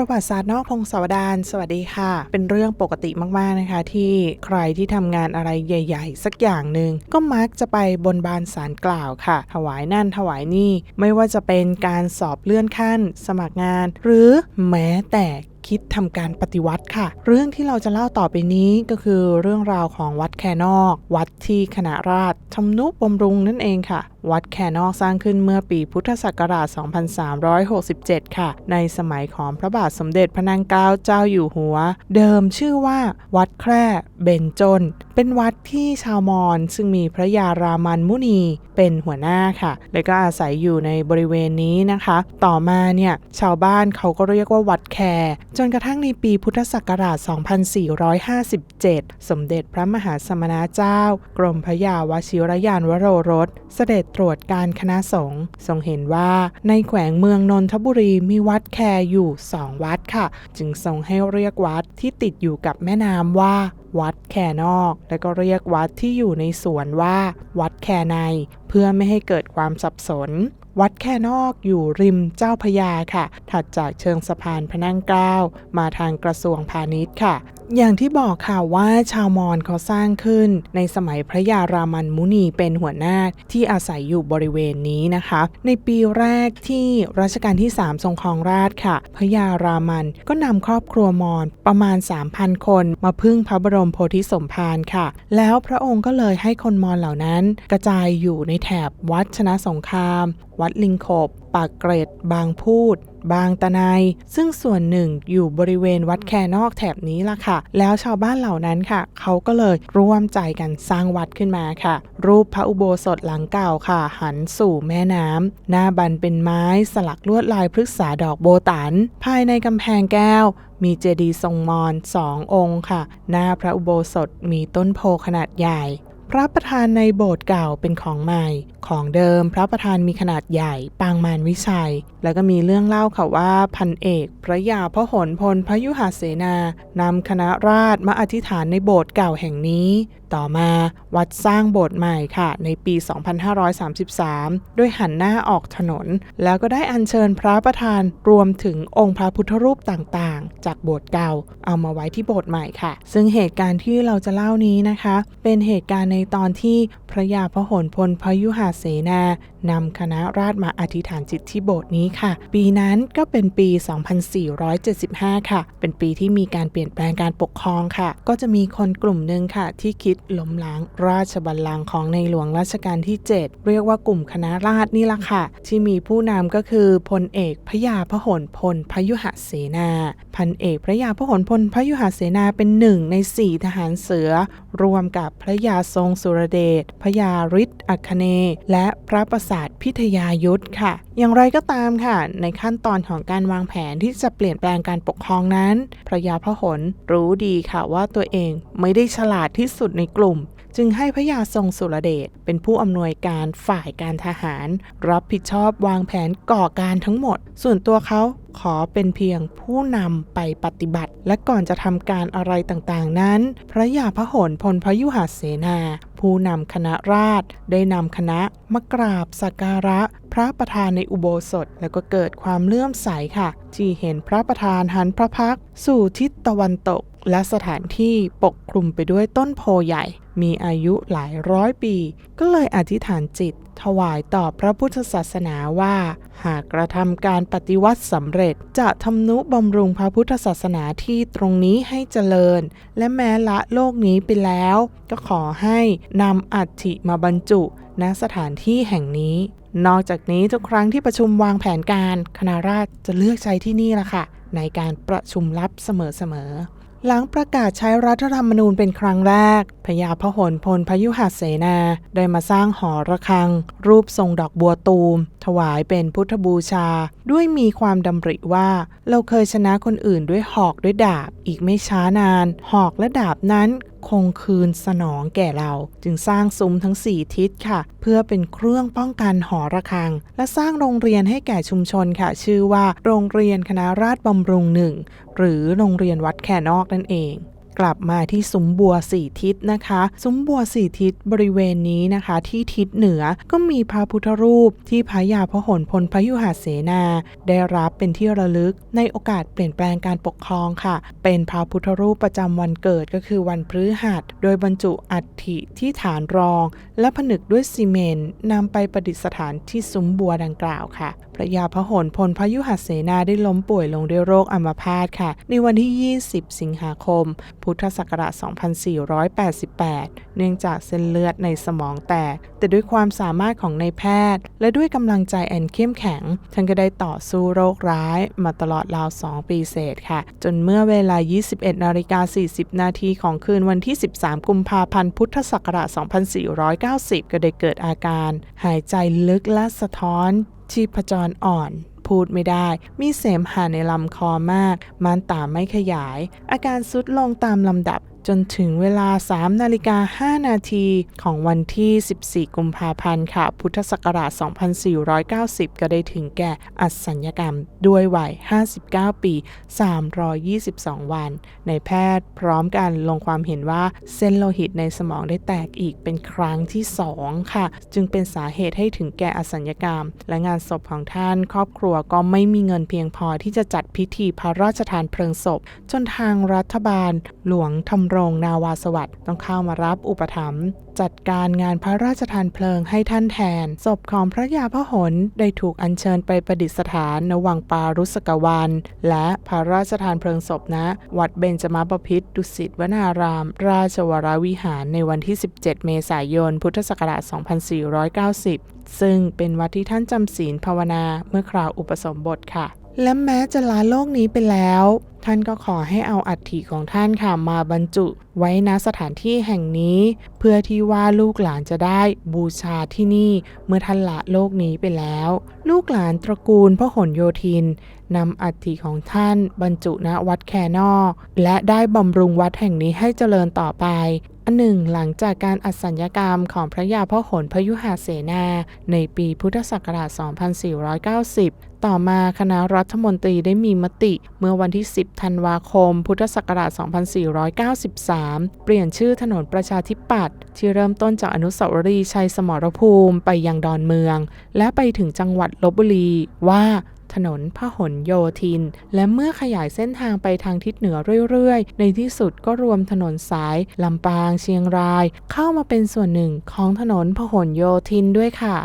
ประวัติศาสตร์นอกพงศาวดารสวัสดีค่ะ เป็นเรื่องปกติมากๆนะคะ ที่ใครที่ทำงานอะไรใหญ่ ๆ สักอย่างหนึ่งก็มักจะไปบนบานสารกล่าวค่ะ ถวายนั่นถวายนี่ ไม่ว่าจะเป็นการสอบเลื่อนขั้น สมัครงาน หรือแม้แต่คิดทำการปฏิวัติค่ะ เรื่องที่เราจะเล่าต่อไปนี้ก็คือเรื่องราวของวัดแคนอก วัดที่คณะราษฎรทำนุบำรุงนั่นเองค่ะ วัดแคนอกสร้างขึ้นเมื่อปีพุทธศักราช 2367 ค่ะ ในสมัยของพระบาทสมเด็จพระนางเกล้าเจ้าอยู่หัว เดิมชื่อว่าวัดแคร่เบญจน เป็นวัดที่ชาวมอญซึ่งมีพระยารามันมุนีเป็นหัวหน้าค่ะ และก็อาศัยอยู่ในบริเวณนี้นะคะ ต่อมาเนี่ยชาวบ้านเขาก็เรียกว่าวัดแครจนกระทั่งในปีพุทธศักราช 2457 สมเด็จพระมหาสมณเจ้า กรมพระยาวชิรยานวโรรส เสด็จตรวจการคณะสงฆ์ทรงเห็นว่าในแขวงเมืองนนทบุรีมีวัดแคร์อยู่สองวัดค่ะ จึงทรงให้เรียกวัดที่ติดอยู่กับแม่น้ำว่าวัดแคนอก และก็เรียกวัดที่อยู่ในสวนว่า วัดแคใน เพื่อไม่ให้เกิดความสับสน วัดแค่นอกอยู่ริมเจ้าพยาค่ะ ถัดจากเชิงสะพานพระนั่งเกล้ามาทางกระทรวงพาณิชย์ค่ะ อย่างที่บอกค่ะว่าชาวมอญเขาสร้างขึ้น ในสมัยพระยารามันมุนีเป็นหัวหน้าที่อาศัยอยู่บริเวณนี้นะคะ ในปีแรกที่รัชกาลที่ 3 ทรงครองราชค่ะ พระยารามันก็นำครอบครัวมอญประมาณ 3,000 คนมาพึ่งพระบรมโพธิสมภารค่ะ แล้วพระองค์ก็เลยให้คนมอญเหล่านั้น กระจายอยู่ในแถบวัดชนะสงคราม วัดลิงขบปากเกร็ด บางพูด บางตะไนซึ่งส่วนหนึ่งอยู่บริเวณวัดแคนอกแถบนี้ล่ะค่ะ แล้วชาวบ้านเหล่านั้นค่ะ เขาก็เลยร่วมใจกันสร้างวัดขึ้นมาค่ะ รูปพระอุโบสถหลังเก่าค่ะ หันสู่แม่น้ำหน้าบันเป็นไม้สลักลวดลายพฤกษาดอกโบตัน ภายในกำแพงแก้วมีเจดีย์ทรงมอญสององค์ค่ะ หน้าพระอุโบสถมีต้นโพขนาดใหญ่ พระประธานในโบสถ์เก่าเป็นของใหม่ ของเดิมพระประธานมีขนาดใหญ่ปางมารวิชัย แล้วก็มีเรื่องเล่าค่ะว่าพันเอก พระยาพหลพลพยุหเสนานำคณะราษฎรมาอธิษฐานในโบสถ์เก่าแห่งนี้ ต่อมาวัดสร้างโบสถ์ใหม่ค่ะ ในปี 2533ด้วยหันหน้าออกถนน แล้วก็ได้อัญเชิญพระประธานรวมถึงองค์พระพุทธรูปต่างๆ จากโบสถ์เก่าเอามาไว้ที่โบสถ์ใหม่ค่ะ ซึ่งเหตุการณ์ที่เราจะเล่านี้นะคะ เป็นเหตุการณ์ในตอนที่พระยาพหลพลพยุหเสนานำคณะราษฎรมาอธิษฐานจิตที่โบสถ์นี้ค่ะ ปีนั้นก็เป็นปี 2475 ค่ะ เป็นปีที่มีการเปลี่ยนแปลงการปกครองค่ะ ก็จะมีคนกลุ่มหนึ่งค่ะ ที่คิดล้มล้างราชบัลลังก์ของในหลวงรัชกาลที่ 7 เรียกว่ากลุ่มคณะราษฎรนี่ละค่ะ ที่มีผู้นำก็คือพลเอกพระยาพหลพลพยุหเสนาพันเอกพระยาพหลพลพยุหเสนาเป็นหนึ่งในสี่ทหารเสือ รวมกับพระยาทรงสุรเดชพระยาฤทธิ์อัคเนย์และพระประสาทพิทยายุทธค่ะ อย่างไรก็ตามค่ะ ในขั้นตอนของการวางแผนที่จะเปลี่ยนแปลงการปกครองนั้น พระยาพหลรู้ดีค่ะว่าตัวเองไม่ได้ฉลาดที่สุดในกลุ่ม จึงให้พระยาทรงสุรเดชเป็นผู้อำนวยการฝ่ายการทหาร รับผิดชอบวางแผนก่อการทั้งหมด ส่วนตัวเขาขอเป็นเพียงผู้นำไปปฏิบัติ และก่อนจะทำการอะไรต่างๆนั้น พระยาพหลพลพยุหเสนา ผู้นำคณะราษฎรได้นำคณะมากราบสักการะ พระประธานในอุโบสถ แล้วก็เกิดความเลื่อมใสค่ะ ที่เห็นพระประธานหันพระพักสู่ทิศตะวันตก และสถานที่ปกคลุมไปด้วยต้นโพใหญ่ มีอายุหลายร้อยปี ก็เลยอธิษฐานจิต ถวายต่อพระพุทธศาสนาว่า หากกระทำการปฏิวัติสำเร็จจะทำนุบำรุงพระพุทธศาสนาที่ตรงนี้ให้เจริญ และแม้ละโลกนี้ไปแล้ว ก็ขอให้นำอัฐิมาบรรจุณสถานที่แห่งนี้ นอกจากนี้ทุกครั้งที่ประชุมวางแผนการคณะราษฎรจะเลือกใช้ที่นี่ละค่ะ ในการประชุมลับเสมอๆ หลังประกาศใช้รัฐธรรมนูญเป็นครั้งแรก พญาพหลพลพยุหเสนา ได้มาสร้างหอระฆัง รูปทรงดอกบัวตูม ถวายเป็นพุทธบูชา ด้วยมีความดำริว่า เราเคยชนะคนอื่นด้วยหอกด้วยดาบ อีกไม่ช้านาน หอกและดาบนั้น คงคืนสนองแก่เรา จึงสร้างซุ้มทั้ง 4 ทิศค่ะ เพื่อเป็นเครื่องป้องกันหอระฆัง และสร้างโรงเรียนให้แก่ชุมชนค่ะ ชื่อว่า โรงเรียนคณะราษฎรบำรุงหนึ่งหรือโรงเรียนวัดแคนอกนั่นเอง กลับมาที่ซุ้มบัวสี่ทิศนะคะ ซุ้มบัวสี่ทิศบริเวณนี้นะคะ ที่ทิศเหนือก็มีพระพุทธรูปที่พระยาพหลพลพยุหเสนา ได้รับเป็นที่ระลึกในโอกาสเปลี่ยนแปลงการปกครองค่ะ เป็นพระพุทธรูปประจำวันเกิดก็คือวันพฤหัส โดยบรรจุอัฐิที่ฐานรอง และผนึกด้วยซีเมนต์นำไปประดิษฐานที่ซุ้มบัวดังกล่าวค่ะ พระยาพหลพลพยุหเสนาได้ล้มป่วยลงด้วยโรคอัมพาตค่ะ ในวันที่ 20 สิงหาคม พุทธศักราช 2488 เนื่องจากเส้นเลือดในสมองแตก แต่ด้วยความสามารถของนายแพทย์ และด้วยกำลังใจแอนเข้มแข็งท่านก็ได้ต่อสู้โรคร้ายมาตลอดราว 2 ปีเศษค่ะ จนเมื่อเวลา 21 นาฬิกา 40 นาทีของคืนวันที่ 13 กุมภาพันธ์ พุทธศักราช 2490 ก็ได้เกิดอาการ หายใจลึกและสะท้อน ชีพจรอ่อน พูดไม่ได้ มีเสมหะในลำคอมากม่านตาไม่ขยาย อาการสุดลงตามลำดับ จนถึงเวลา 3 นาฬิกา 5 นาทีของวันที่ 14 กุมภาพันธ์ค่ะ พุทธศักราช 2490 ก็ได้ถึงแก่อัศญกรรมด้วยวัย 59 ปี 322 วัน ในแพทย์พร้อมกันลงความเห็นว่าเส้นโลหิตในสมองได้แตกอีกเป็นครั้งที่ 2 ค่ะ จึงเป็นสาเหตุให้ถึงแก่อสัญญกรรม และงานศพของท่านครอบครัวก็ไม่มีเงินเพียงพอที่จะจัดพิธีพระราชทานเพลิงศพ จนทางรัฐบาลหลวงทำรงนาวาสวัสดิ์ต้องเข้ามารับอุปถัมภ์จัดการงานพระราชทานเพลิงให้ท่านแทน ศพของพระยาพหลได้ถูกอัญเชิญไปประดิษฐานณวังปารุสกวัน และพระราชทานเพลิงศพณวัดเบญจมาบพิตรดุสิตวนาราม ราชวรวิหารในวันที่ 17 เมษายน พุทธศักราช 2490 ซึ่งเป็นวัดที่ท่านจำศีลภาวนาเมื่อคราวอุปสมบทค่ะ และแม้จะลาโลกนี้ไปแล้ว ท่านก็ขอให้เอาอัฐิของท่านค่ะมาบรรจุไว้ณสถานที่แห่งนี้ เพื่อที่ว่าลูกหลานจะได้บูชาที่นี่เมื่อท่านละโลกนี้ไปแล้ว ลูกหลานตระกูลพหลโยธินนำอัฐิของท่านบรรจุณวัดแคนอก และได้บำรุงวัดแห่งนี้ให้เจริญต่อไป อันหนึ่งหลังจากการอัสัญญกรรมของพระยาพ่อหนพยุหาเสนา ในปีพุทธศักราช 2490 ต่อมาคณะรัฐมนตรีได้มีมติเมื่อวันที่ 10 ธันวาคม พุทธศักราช 2493 เปลี่ยนชื่อถนนประชาธิปัตย์ที่เริ่มต้นจากอนุสาวรีย์ชัยสมรภูมิไปยังดอนเมือง และไปถึงจังหวัดลบบุรีว่า ถนนพหลโยธิน และเมื่อขยายเส้นทางไปทางทิศเหนือเรื่อยๆ ในที่สุดก็รวมถนนสายลำปางเชียงราย เข้ามาเป็นส่วนหนึ่งของถนนพหลโยธินด้วยค่ะ